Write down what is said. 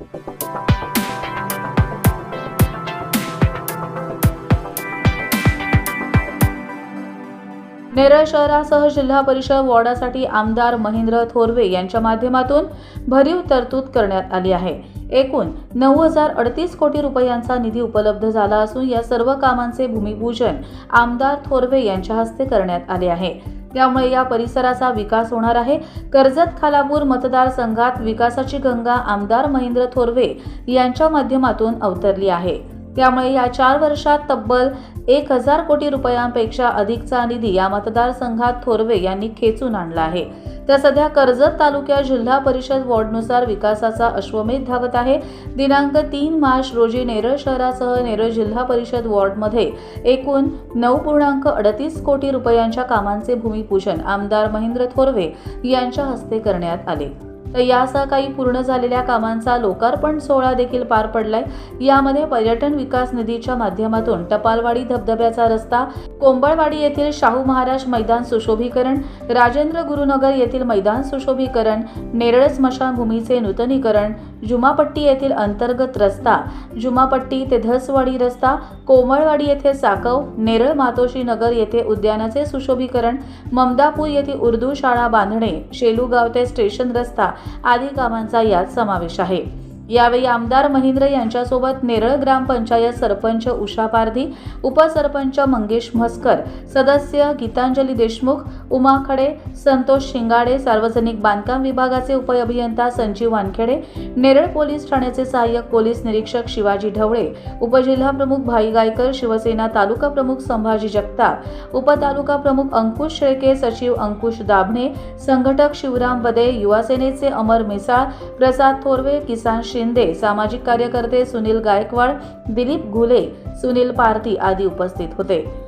नेरळ शहरासह जिल्हा परिषद वॉर्डासाठी आमदार महेंद्र थोरवे यांच्या माध्यमातून भरीव तरतूद करण्यात आली आहे. एकूण नऊ हजार अडतीस कोटी रुपयांचा निधी उपलब्ध झाला असून या सर्व कामांचे भूमिपूजन आमदार थोरवे यांच्या हस्ते करण्यात आले आहे. त्यामुळे या परिसराचा विकास होणार आहे. कर्जत खालापूर मतदारसंघात विकासाची गंगा आमदार महेंद्र थोरवे यांच्या माध्यमातून अवतरली आहे. त्यामुळे या चार वर्षात तब्बल एक हजार कोटी रुपयांपेक्षा अधिकचा निधी या मतदारसंघात थोरवे यांनी खेचून आणला आहे. त्या सध्या कर्जत तालुक्यात जिल्हा परिषद वॉर्डनुसार विकासाचा अश्वमेध धावत आहे. दिनांक तीन मार्च रोजी नेरळ शहरासह नेरळ जिल्हा परिषद वॉर्डमध्ये एकूण नऊ पूर्णांक अडतीस कोटी रुपयांच्या कामांचे भूमिपूजन आमदार महेंद्र थोरवे यांच्या हस्ते करण्यात आले. तर यासह काही पूर्ण झालेल्या कामांचा लोकार्पण सोहळा देखील पार पडलाय. यामध्ये पर्यटन विकास निधीच्या माध्यमातून टपालवाडी धबधब्याचा रस्ता कोंबळवाडी येथील शाहू महाराज मैदान सुशोभीकरण राजेंद्र गुरुनगर येथील मैदान सुशोभीकरण नेरळ स्मशानभूमीचे नूतनीकरण जुमापट्टी येथील अंतर्गत रस्ता जुमापट्टी ते धसवाडी रस्ता कोमळवाडी येथे साकव नेरळ मातोशी नगर येथे उद्यानाचे सुशोभीकरण ममदापूर येथे उर्दू शाळा बांधणे शेलूगाव ते स्टेशन रस्ता आदी कामांचा यात समावेश आहे. यावेळी आमदार महेंद्र यांच्यासोबत नेरळ ग्रामपंचायत सरपंच उषा पारधी उपसरपंच मंगेश म्हस्कर सदस्य गीतांजली देशमुख उमा खडे संतोष शिंगाडे सार्वजनिक बांधकाम विभागाचे उपअभियंता संजीव वानखेडे नेरळ पोलीस ठाण्याचे सहाय्यक पोलीस निरीक्षक शिवाजी ढवळे उपजिल्हा प्रमुख भाई गायकर शिवसेना तालुका प्रमुख संभाजी जगताप उपतालुका प्रमुख अंकुश शेळके सचिव अंकुश दाभणे संघटक शिवराम बदे युवासेनेचे अमर मिसाळ प्रसाद थोरवे किसान शिंदे सामाजिक कार्यकर्ते सुनील गायकवाड दिलीप घुले सुनील पारती आदी उपस्थित होते.